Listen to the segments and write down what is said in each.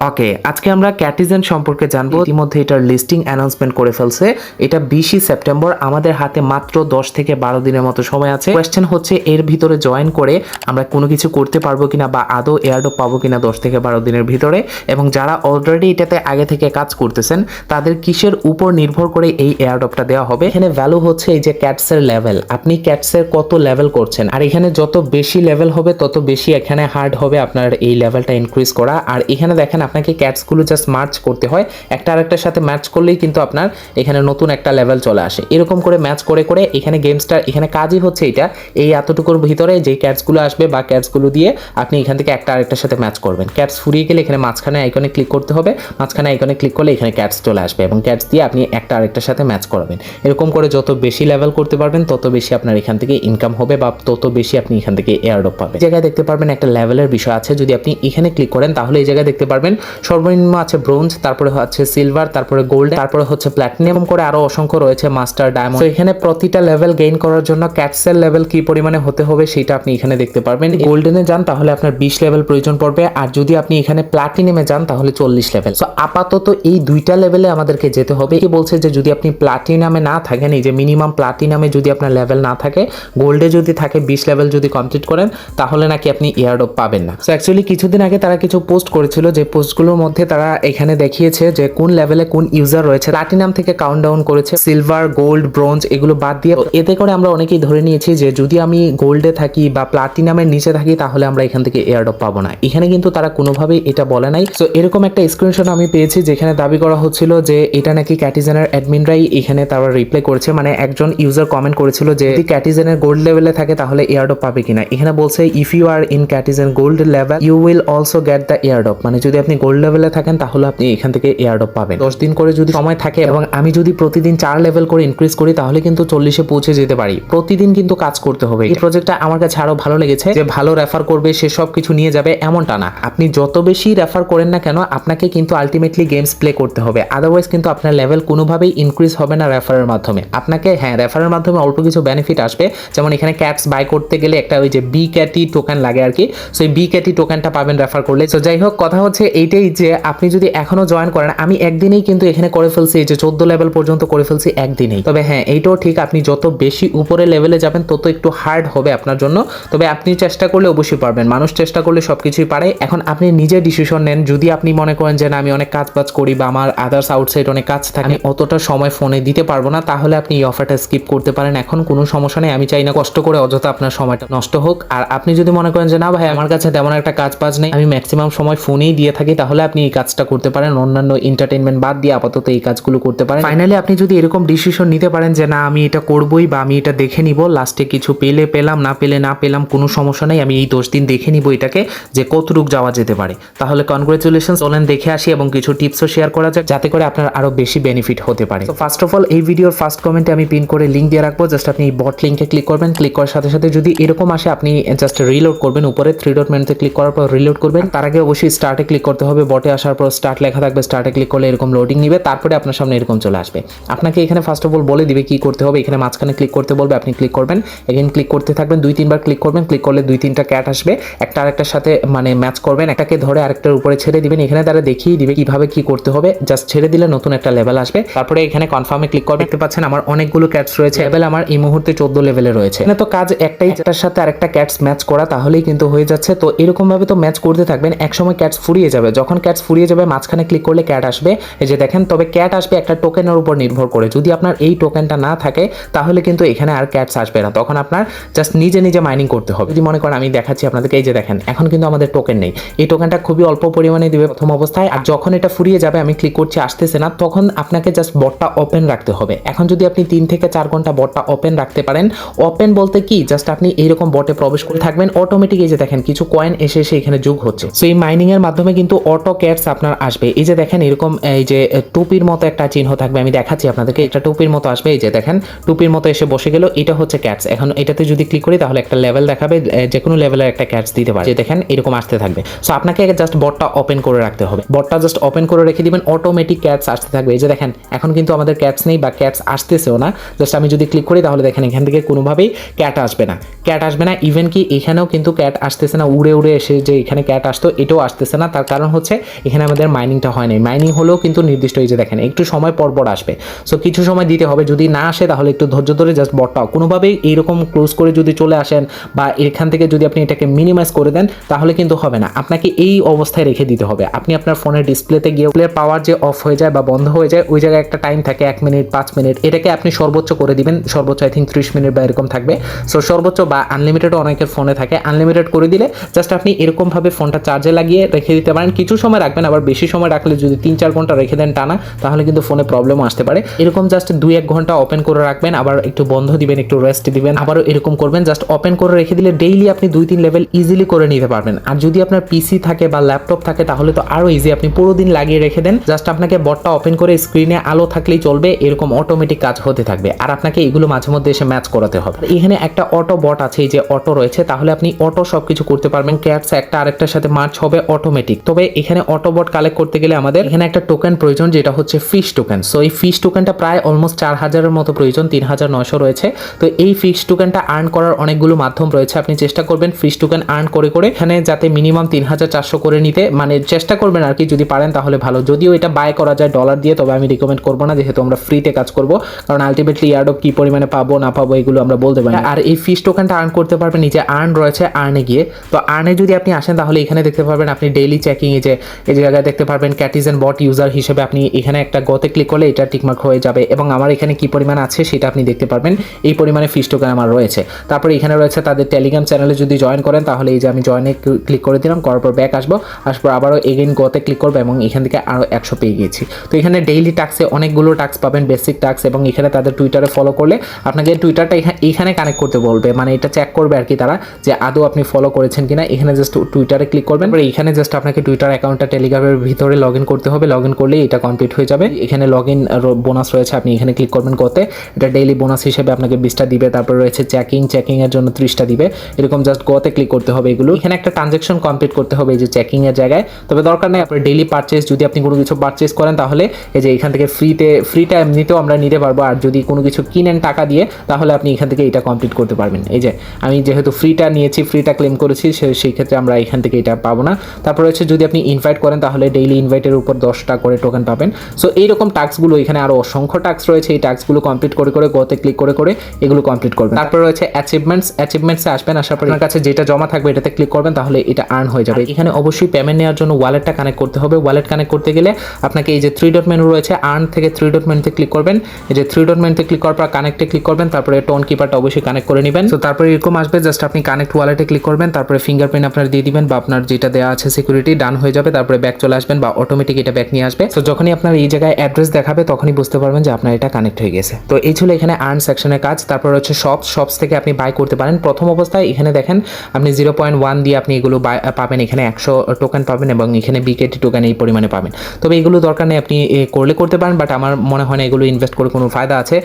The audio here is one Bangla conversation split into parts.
ওকে আজকে আমরা ক্যাটিজেন সম্পর্কে জানব। ইতিমধ্যে এটার লিস্টিং অ্যানাউন্সমেন্ট করে ফেলছে। এটা বিশই সেপ্টেম্বর আমাদের হাতে মাত্র দশ থেকে বারো দিনের মতো সময় আছে। কোয়েশ্চেন হচ্ছে এর ভিতরে জয়েন করে আমরা কোনো কিছু করতে পারব কিনা বা আদৌ এয়ারডপ পাবো কিনা দশ থেকে বারো দিনের ভিতরে? এবং যারা অলরেডি এটাতে আগে থেকে কাজ করতেছেন তাদের কিসের উপর নির্ভর করে এই এয়ারডপটা দেওয়া হবে? এখানে ভ্যালু হচ্ছে এই যে ক্যাটসের লেভেল আপনি ক্যাটসের কত লেভেল করছেন? আর এখানে যত বেশি লেভেল হবে তত বেশি এখানে হার্ড হবে আপনার এই লেভেলটা ইনক্রিজ করা। আর এখানে দেখেন আপনাকে ক্যাটসগুলো জাস্ট মার্চ করতে হয়। একটা আরেকটার সাথে ম্যাচ করলেই কিন্তু আপনার এখানে নতুন একটা লেভেল চলে আসে। এরকম করে ম্যাচ করে করে এখানে গেমসটা এখানে কাজই হচ্ছে এটা এই এতটুকুর ভিতরে যে ক্যাটসগুলো আসবে বা ক্যাটসগুলো দিয়ে আপনি এখান থেকে একটা আরেকটার সাথে ম্যাচ করবেন। ক্যাটস ফুরিয়ে গেলে এখানে মাঝখানে আইকনে ক্লিক করতে হবে। মাঝখানে আইকনে ক্লিক করলে এখানে ক্যাটস চলে আসবে এবং ক্যাটস দিয়ে আপনি একটা আরেকটার সাথে ম্যাচ করবেন। এরকম করে যত বেশি লেভেল করতে পারবেন, তত বেশি আপনার এখান থেকে ইনকাম হবে বা তত বেশি আপনি এখান থেকে এয়ারডপ পাবেন। জায়গায় দেখতে পারবেন একটা লেভেলের বিষয় আছে। যদি আপনি এখানে ক্লিক করেন, তাহলে এই জায়গায় দেখতে পারবেন সর্বনিম্ন আছে ব্রোঞ্জ, তারপরে হচ্ছে সিলভার তারপরে গোল্ড তারপরে হচ্ছে প্ল্যাটিনাম করে আরও অসংখ্য রয়েছে মাস্টার ডায়মন্ড এখানে প্রতিটা লেভেল গেইন করার জন্য ক্যাটসেল লেভেল কি পরিমাণে হতে হবে সেটা আপনি এখানে দেখতে পারবেন। গোল্ডেনে যান, তাহলে আপনার বিশ লেভেল প্রয়োজন পড়বে, আর যদি আপনি এখানে প্লাটিনামে যান, তাহলে চল্লিশ লেভেল তো আপাতত এই দুইটা লেভেলে আমাদেরকে যেতে হবে। কি বলছে যে যদি আপনি প্লাটিনামে না থাকেন, এই যে মিনিমাম প্লাটিনামে যদি আপনার লেভেল না থাকে গোল্ডে যদি থাকে, বিশ লেভেল যদি কমপ্লিট করেন, তাহলে নাকি আপনি ইয়ারডপ পাবেন না। সো অ্যাকচুয়ালি কিছুদিন আগে তারা কিছু পোস্ট করেছিল যে পোস্টগুলোর মধ্যে তারা এখানে দেখিয়েছে যে কোন লেভেলে কোন ইউজার রয়েছে। প্লাটিনাম থেকে কাউন্ট ডাউন করেছে। সিলভার গোল্ড ব্রোঞ্জ এগুলো বাদ দিয়ে এতে করে আমরা অনেকেই ধরে নিয়েছি যে যদি আমি গোল্ডে থাকি বা প্লাটিনামের নিচে থাকি, তাহলে আমরা এখান থেকে এয়ারডপ পাবো না। এখানে কিন্তু তারা কোনোভাবেই এটা বলে নাই। তো এরকম একটা স্ক্রিনশট আমি পেয়েছি যেখানে দাবি করা হচ্ছিল যে এটা নাকি ক্যাটিজেনের অ্যাডমিনরাই এখানে তারা রিপ্লাই করেছে। মানে একজন ইউজার কমেন্ট করেছিল যে যদি ক্যাটিজেনের গোল্ড লেভেলে থাকে, তাহলে এয়ারডপ পাবে কিনা। এখানে বলছে if you are in Catizen gold level you will also get the airdrop মানে যদি আপনি গোল্ড লেভেলে থাকেন, তাহলে আপনি এখান থেকে এয়ারডপ পাবেন। দশ দিন করে যদি সময় থাকে এবং আমি যদি প্রতিদিন চার লেভেল করে ইনক্রিজ করি, তাহলে কিন্তু চল্লিশে পৌঁছে যেতে পারি। প্রতিদিন কিন্তু কাজ করতে হবে এই প্রজেক্টটা আমার কাছে আরও ভালো লেগেছে যে ভালো রেফার করবে, সে সব কিছু নিয়ে যাবে এমনটা না। আপনি যত বেশি রেফার করেন না কেন, আপনাকে কিন্তু আলটিমেটলি গেমস প্লে করতে হবে। আদারওয়াইজ কিন্তু আপনার লেভেল কোনোভাবেই ইনক্রিজ হবে না রেফারের মাধ্যমে। আপনাকে হ্যাঁ রেফারের মাধ্যমে অল্প কিছু বেনিফিট আসবে। যেমন এখানে ক্যাটস বাই করতে গেলে একটা ওই যে বি ক্যাটি টোকেন লাগে আর কি। সো এই বি ক্যাটি টোকেনটা পাবেন রেফার করলে। তো যাই হোক, কথা হচ্ছে এইটাই যে আপনি যদি এখনও জয়েন করেন আমি একদিনেই কিন্তু এখানে করে ফেলছি এই যে চোদ্দ লেভেল পর্যন্ত করে ফেলছি একদিনেই। তবে হ্যাঁ এইটাও ঠিক আপনি যত বেশি উপরে লেভেলে যাবেন তত একটু হার্ড হবে আপনার জন্য। তবে আপনি চেষ্টা করলে অবশ্যই পারবেন মানুষ চেষ্টা করলে সব কিছুই পারে। এখন আপনি নিজে ডিসিশন নেন যদি আপনি মনে করেন যে না আমি অনেক কাজ বাজ করি বা আমার আদার্স আউটসাইড অনেক কাজ থাকে আমি অতটা সময় ফোনে দিতে পারব না তাহলে আপনি এই অফারটা স্কিপ করতে পারেন। এখন কোনো সমস্যা নেই আমি চাই না কষ্ট করে অযথা আপনার সময়টা নষ্ট হোক। আর আপনি যদি মনে করেন যে না ভাই আমার কাছে তেমন একটা কাজ বাজ নেই আমি ম্যাক্সিমাম সময় ফোনেই দিয়ে থাকি তাহলে আপনি এই কাজটা করতে পারেন। অন্যান্য এন্টারটেনমেন্ট বাদ দিয়ে আপাতত এই কাজগুলো করতে পারেন। ফাইনালি আপনি যদি এরকম ডিসিশন নিতে পারেন যে, না, আমি এটা করবই বা আমি এটা দেখে নিব লাস্টে কিছু পেলে পেলাম, না পেলে না পেলাম, কোনো সমস্যা নেই, আমি এই দশ দিন দেখে নিব এটাকে যে, কতটুক যাওয়া যেতে পারে। তাহলে কনগ্রেচুলেশন চলেন দেখে আসি এবং কিছু টিপসও শেয়ার করা যাক, যাতে করে আপনার আরও বেশি বেনিফিট হতে পারে। তো ফার্স্ট অফ অল এই ভিডিওর ফার্স্ট কমেন্টে আমি পিন করে লিঙ্ক দিয়ে রাখব। জাস্ট আপনি বট লিঙ্কে ক্লিক করবেন। ক্লিক করার সাথে সাথে যদি এরকম আসে, আপনি জাস্ট রিলোড করবেন। উপরে থ্রি ডট মেনুতে ক্লিক করার পর রিলোড করবেন। তার আগে অবশ্যই স্টার্টে ক্লিক করতে হবে বটে আসার পর স্টার্ট লেখা থাকবে স্টার্টে ক্লিক করলে এরকম লোডিং নিবে, তারপরে আপনার সামনে এরকম চলে আসবে। আপনাকে এখানে ফার্স্ট অফ অল বলে দিবে কি করতে হবে, এখানে মাঝখানে ক্লিক করতে বলবে, আপনি ক্লিক করবেন। এখানে ক্লিক করতে থাকবেন, দুই তিনবার ক্লিক করবেন ক্লিক করলে দুই তিনটা ক্যাট আসবে, একটা আরেকটার সাথে মানে ম্যাচ করবেন, একটাকে ধরে আরেকটার উপরে ছেড়ে দিবেন, এখানে তারা দেখিয়ে দিবে কীভাবে কি করতে হবে জাস্ট ছেড়ে দিলে নতুন একটা লেভেল আসবে। তারপরে এখানে কনফার্মে ক্লিক করবেন, দেখতে পাচ্ছেন আমার অনেকগুলো ক্যাটস রয়েছে লেভেল আমার এই মুহূর্তে চোদ্দ লেভেলে রয়েছে। এখানে তো কাজ একটাই, একটার সাথে আরেকটা ক্যাটস ম্যাচ করা, তাহলেই কিন্তু হয়ে যাচ্ছে। তো এরকম ভাবে তো ম্যাচ করতে থাকবেন, একসময় ক্যাটস ফুরিয়ে যাবে। যখন ক্যাটস ফুরিয়ে যাবে, মাঝখানে ক্লিক করলে ক্যাট আসবে। এই যে দেখেন, তবে ক্যাট আসবে একটা টোকেনের উপর নির্ভর করে। যদি আপনার এই টোকেনটা না থাকে, তাহলে কিন্তু এখানে আর ক্যাটস আসবে না। তখন আপনার জাস্ট নিজে নিজে মাইনিং করতে হবে। যদি মনে করেন, আমি দেখাচ্ছি আপনাদেরকে, এই যে দেখেন, এখন কিন্তু আমাদের টোকেন নেই। এই টোকেনটা খুবই অল্প পরিমাণে দিবে প্রথম অবস্থায়। আর যখন এটা ফুরিয়ে যাবে, আমি ক্লিক করছি, আসতেছে না, তখন আপনাকে জাস্ট বটটা ওপেন রাখতে হবে। এখন যদি আপনি তিন থেকে চার ঘণ্টা বটটা ওপেন রাখতে পারেন ওপেন বলতে কি? জাস্ট আপনি এইরকম বটে প্রবেশ করে থাকবেন। অটোমেটিক এই যে দেখেন, কিছু কয়েন এসে এসে এখানে যোগ হচ্ছে। সো এই মাইনিং এর মাধ্যমে কিন্তু অটো ক্যাটস আপনার আসবে। এই যে দেখেন এরকম, এই যে টুপির মতো একটা চিহ্ন থাকবে, আমি দেখাচ্ছি আপনাদেরকে, এটা টুপির মতো আসবে, এই যে দেখেন, টুপির মতো এসে বসে গেল, এটা হচ্ছে ক্যাটস এখন এটাতে যদি ক্লিক করি, তাহলে একটা লেভেল দেখাবে যে কোনো লেভেলের একটা ক্যাটস দিতে পারে। যে দেখেন, এরকম আসতে থাকবে। সো আপনাকে জাস্ট বটটা ওপেন করে রাখতে হবে। বটটা জাস্ট ওপেন করে রেখে দিবেন অটোমেটিক ক্যাটস আসতে থাকবে। এই যে দেখেন, এখন কিন্তু আমাদের ক্যাটস নেই বা ক্যাটস আসতেছেও না। জাস্ট আমি যদি ক্লিক করি, তাহলে দেখেন, এখান থেকে কোনোভাবেই ক্যাট আসবে না। ক্যাট আসবে না ইভেন কি এখানেও কিন্তু ক্যাট আসতেছে না, উড়ে উড়ে এসে যে এখানে ক্যাট আসতো, এটাও আসতেছে না। তার কারণ কারণ হচ্ছে এখানে আমাদের মাইনিংটা হয় নাই। মাইনিং হলেও কিন্তু নির্দিষ্ট এই যে দেখেন, একটু সময় পর পর আসবে। সো কিছু সময় দিতে হবে। যদি না আসে, তাহলে একটু ধৈর্য ধরে জাস্ট বটটা কোনোভাবেই এইরকম ক্লোজ করে যদি চলে আসেন বা এখান থেকে যদি আপনি এটাকে মিনিমাইজ করে দেন, তাহলে কিন্তু হবে না। আপনাকে এই অবস্থায় রেখে দিতে হবে। আপনি আপনার ফোনের ডিসপ্লেতে গিয়ে প্লেয়ার পাওয়ার যে অফ হয়ে যায় বা বন্ধ হয়ে যায়, ওই জায়গায় একটা টাইম থাকে, এক মিনিট পাঁচ মিনিট এটাকে আপনি সর্বোচ্চ করে দিবেন। সর্বোচ্চ আই থিঙ্ক ত্রিশ মিনিট বা এরকম থাকবে। সো সর্বোচ্চ বা আনলিমিটেড অনেকের ফোনে থাকে। আনলিমিটেড করে দিলে জাস্ট আপনি এরকমভাবে ফোনটা চার্জে লাগিয়ে রেখে দিতে পারেন। কিছু সময় রাখবেন, আবার বেশি সময় রাখলে যদি তিন চার ঘণ্টা রেখে দেন টানা, তাহলে কিন্তু ফোনে প্রবলেমও আসতে পারে। এরকম জাস্ট দুই এক ঘণ্টা ওপেন করে রাখবেন, আবার একটু বন্ধ দিবেন, একটু রেস্ট দিবেন, আবারও এরকম করবেন জাস্ট ওপেন করে রেখে দিলে ডেইলি আপনি দুই তিন লেভেল ইজিলি করে নিতে পারবেন। আর যদি আপনার পিসি থাকে বা ল্যাপটপ থাকে, তাহলে তো আরও ইজি আপনি পুরো দিন লাগিয়ে রেখে দেন জাস্ট আপনাকে বটটা ওপেন করে স্ক্রিনে আলো থাকলেই চলবে, এরকম অটোমেটিক কাজ হতে থাকবে। আর আপনাকে এগুলো মাঝে মধ্যে এসে ম্যাচ করাতে হবে। এখানে একটা অটো বট আছে, এই যে অটো রয়েছে, তাহলে আপনি অটো সবকিছু করতে পারবেন। ক্যাটস একটা আরেকটার সাথে মার্চ হবে অটোমেটিক তবে এখানে অটোবট কালেক্ট করতে গেলে আমাদের এখানে একটা টোকেন প্রয়োজন, যেটা হচ্ছে ফিশ টোকেন সো এই ফিশ টোকেনটা প্রায় অলমোস্ট চার হাজারের মতো প্রয়োজন, তিন হাজার নয়শো রয়েছে। তো, এই ফিশ টোকেনটা আর্ন করার অনেকগুলো মাধ্যম রয়েছে। আপনি চেষ্টা করবেন ফিশ টোকেন আর্ন করে করে এখানে যাতে মিনিমাম তিন হাজার চারশো করে নিতে। মানে চেষ্টা করবেন আর কি, যদি পারেন তাহলে ভালো। যদিও এটা বাই করা যায় ডলার দিয়ে, তবে আমি রিকমেন্ড করব না, যেহেতু আমরা ফ্রিতে কাজ করব। কারণ আলটিমেটলি ইয়ার্ডও কি পরিমাণে পাবো, না পাবো, এগুলো আমরা বলতে পারি। আর এই ফিশ টোকেনটা আর্ন করতে পারবেন নিচে আর্ন রয়েছে আর্নে গিয়ে। তো আর্নে যদি আপনি আসেন, তাহলে এখানে দেখতে পারবেন আপনি ডেইলি চেকিং যে, এই জায়গায় দেখতে পারবেন ক্যাটিজেন বট ইউজার হিসেবে আপনি এখানে একটা গতে ক্লিক করলে এটা টিকমার্ক হয়ে যাবে এবং আমার এখানে কি পরিমাণ আছে সেটা আপনি দেখতে পারবেন। এই পরিমাণে ফিশ টোকেন আমার রয়েছে। তারপরে এখানে রয়েছে তাদের টেলিগ্রাম চ্যানেলে যদি জয়েন করেন, তাহলে এই যে আমি জয়েনে ক্লিক করে দিলাম, করার পর ব্যাক আসব। আসার পর আবারও এগেইন গতে ক্লিক করব এবং এখান থেকে আরও একশো পেয়ে গিয়েছি। তো এখানে ডেইলি টাক্সে অনেকগুলো টাক্স পাবেন বেসিক টাক্স এবং এখানে তাদের টুইটারে ফলো করলে আপনাকে টুইটারটা এইখানে কানেক্ট করতে বলবে। মানে এটা চেক করবে আর কি তারা যে আদৌ আপনি ফলো করেছেন কিনা। এখানে জাস্ট টুইটারে ক্লিক করবেন। এখানে জাস্ট আপনাকে টুইটার অ্যাকাউন্টটা টেলিগ্রামের ভিতরে লগ ইন করতে হবে। লগ ইন করলেই এটা কমপ্লিট হয়ে যাবে। এখানে লগ ইন বোনাস রয়েছে, আপনি এখানে ক্লিক করবেন করতে। এটা ডেইলি বোনাস হিসেবে আপনাকে বিশটা দিবে, তারপর রয়েছে চেকিং চেকিং এর জন্য ত্রিশটা দিবে। এরকম জাস্ট গোতে ক্লিক করতে হবে এগুলো। এখানে একটা ট্রানজেকশন কমপ্লিট করতে হবে এই যে চেকিং এর জায়গায়। তবে দরকার নেই, আপনার ডেইলি পারচেস যদি আপনি কোনো কিছু পারচেস করেন তাহলে এই যে এখান থেকে ফ্রিতে ফ্রিটা এমনিতেও আমরা নিতে পারব। আর যদি কোনো কিছু কিনেন টাকা দিয়ে, তাহলে আপনি এখান থেকে এটা কমপ্লিট করতে পারবেন। এই যে আমি যেহেতু ফ্রিটা নিয়েছি, ফ্রিটা ক্লেম করেছি সেই ক্ষেত্রে আমরা এখান থেকে এটা পাবো না। তারপর হচ্ছে যদি আপনি ইনভাইট করেন, তাহলে ডেইলি ইনভাইটের উপর দশটা করে টোকেন পাবেন। সো এইরকম টাস্কগুলো এখানে আরও অসংখ্য টাস্ক রয়েছে। এই টাস্কগুলো কমপ্লিট করে করে গোতে ক্লিক করে করে এগুলো কমপ্লিট করবেন। তারপর রয়েছে অ্যাচিভমেন্টস অ্যাচিভমেন্টসে আসবেন, আসার পর আপনার কাছে যেটা জমা থাকবে, এটাতে ক্লিক করবেন, তাহলে এটা আর্ন হয়ে যাবে। এখানে অবশ্যই পেমেন্ট নেওয়ার জন্য ওয়ালেটটা কানেক্ট করতে হবে। ওয়ালেট কানেক্ট করতে গেলে আপনাকে এই যে থ্রি ডট মেনু রয়েছে আর্ন থেকে থ্রি ডট মেনুতে ক্লিক করবেন। এই যে থ্রি ডট মেনুতে ক্লিক করার পর কানেক্টে ক্লিক করবেন, তারপরে টোন কিপারটা অবশ্যই কানেক্ট করে নেবেন। তো তারপরে এরকম আসবে জাস্ট আপনি কানেক্ট ওয়ালেটে ক্লিক করবেন, তারপরে ফিঙ্গারপ্রিন্ট আপনার দিয়ে দিবেন বা আপনার যেটা দেওয়া আছে সিকিউরিটি ডান হয়ে যাবে, তারপরে ব্যাক চলে আসবেন বা অটোমেটিক এটা ব্যাক নিয়ে আসবে। তো যখনই আপনার এই জায়গায় অ্যাড্রেস দেখাবে, তখনই বুঝতে পারবেন যে আপনার এটা কানেক্ট হয়ে গেছে। তো এই ছিল এখানে আর্ন সেকশনের কাজ। তারপর হচ্ছে শপস শপস থেকে আপনি বাই করতে পারেন। প্রথম অবস্থায় এখানে দেখেন, আপনি জিরো পয়েন্ট ওয়ান দিয়ে আপনি এগুলো পাবেন। এখানে একশো টোকেন পাবেন এবং এখানে বিকেটি টোকেন এই পরিমাণে পাবেন। তবে এগুলো দরকার নেই, আপনি করলে করতে পারেন বাট আমার মনে হয় না এগুলো ইনভেস্ট করে কোনো ফায়দা আছে।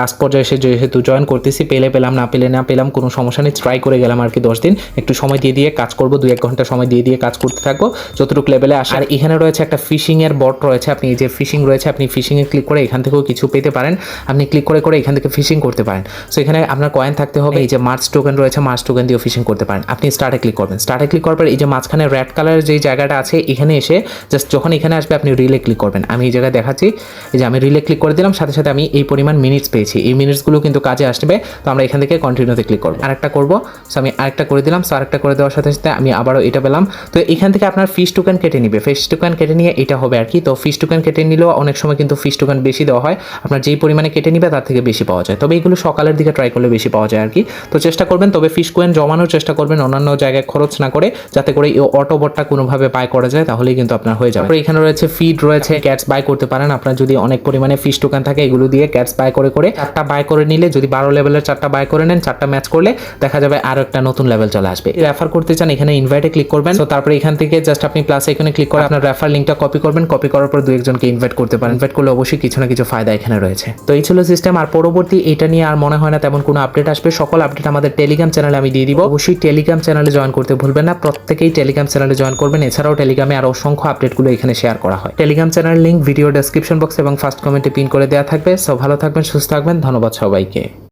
লাস্ট পর্যায়ে এসে যেহেতু জয়েন করতেছি, পেলে পেলাম, না পেলে না পেলাম, কোনো সমস্যা নেই। ট্রাই করে গেলাম আর কি দশ দিন। একটু সময় দিয়ে দিয়ে কাজ করব দু এক ঘণ্টা সময় দিয়ে দিয়ে কাজ করতে থাকব। যতটুকু লেভেলে আসে। আর এখানে রয়েছে একটা ফিশিং এর বট রয়েছে। আপনি এই যে ফিশিং রয়েছে আপনি ফিশিং এ ক্লিক করে এখান থেকেও কিছু পেতে পারেন। আপনি ক্লিক করে করে এখান থেকে ফিশিং করতে পারেন। সো এখানে আপনার কয়েন থাকতে হবে। এই যে মার্চ টোকেন রয়েছে মার্চ টোকেন দিয়েও ফিশিং করতে পারেন। আপনি স্টার্টে ক্লিক করবেন। স্টার্টে ক্লিক করার পর এই যে মাঝখানে রেড কালারের যে জায়গাটা আছে এখানে এসে জাস্ট যখন এখানে আসবে আপনি রিলে ক্লিক করবেন। আমি এই জায়গায় দেখাচ্ছি। এই যে আমি রিলে ক্লিক করে দিলাম সাথে সাথে আমি এই পরিমাণ মিনিটস পেয়েছি। এই মিনিটসগুলো কিন্তু কাজে আসবে। তো আমরা এখান থেকে কন্টিনিউতে ক্লিক করব। আরেকটা করব। সো আমি আরেকটা করে দিলাম। সো আরেকটা করে দেওয়ার সাথে সাথে আমি আবারও এটা পেলাম। তো এখান থেকে আপনার ফিস টোকেন কেটে নিবে। ফিস টোকেন কেটে নিয়ে এটা হবে আর কি। তো ফিস টোকেন কেটে নিলেও অনেক সময় কিন্তু ফিস টোকেন বেশি দেওয়া হয়। আপনার যেই পরিমাণে কেটে নিবে তার থেকে বেশি পাওয়া যায়। তবে এইগুলো সকালের দিকে ট্রাই করলে বেশি পাওয়া যায় আর কি। তো চেষ্টা করবেন, তবে ফিস কোয়েন জমানোর চেষ্টা করবেন, অন্যান্য জায়গায় খরচ না করে, যাতে করে এই অটো বটটা কোনোভাবে বাই করা যায়, তাহলেই কিন্তু আপনার হয়ে যাবে। এখানে রয়েছে ফিড রয়েছে ক্যাটস বাই করতে পারেন। আপনার যদি অনেক পরিমাণে ফিস টোকেন থাকে, এগুলো দিয়ে ক্যাটস বাই করে করে চারটা বাই করে নিলে, যদি বারো লেভেলের চারটা বাই করে নেন, চারটা ম্যাচ করলে দেখা যাবে আরও একটা নতুন লেভেল চলে আসবে। রেফার করতে চান, এখানে ইনভাইটে ক্লিক করবেন। তো তারপরে এখান থেকে জাস্ট আপনি প্লাস এখানে ক্লিক করে আপনার রেফার লিঙ্কটা কপি করবেন। কপি করার পর দু একজনকে ইনভাইট করতে পারেন। ইনভাইট করলে অবশ্যই কিছু না কিছু ফায়দা এখানে রয়েছে। তো এই ছিল সিস্টেম আর পরবর্তী এটা নিয়ে আর মনে হয় না তেমন কোনো আপডেট আসবে। সকল আপডেট আমাদের টেলিগ্রাম চ্যানেলে আমি দিয়ে দিব। অবশ্যই টেলিগ্রাম চ্যানেলে জয়েন করতে ভুলবেন না। প্রত্যেকেই টেলিগ্রাম চ্যানেলে জয়েন করবেন। এছাড়াও টেলিগ্রামে আর অসংখ্য আপডেটগুলো এখানে শেয়ার করা হয়। Telegram channel link video description box এবং ফার্স্ট কমেন্টে পিন করে দেওয়া থাকবে। সব ভালো থাকবেন, সুস্থ থাকবেন। ধন্যবাদ সবাইকে।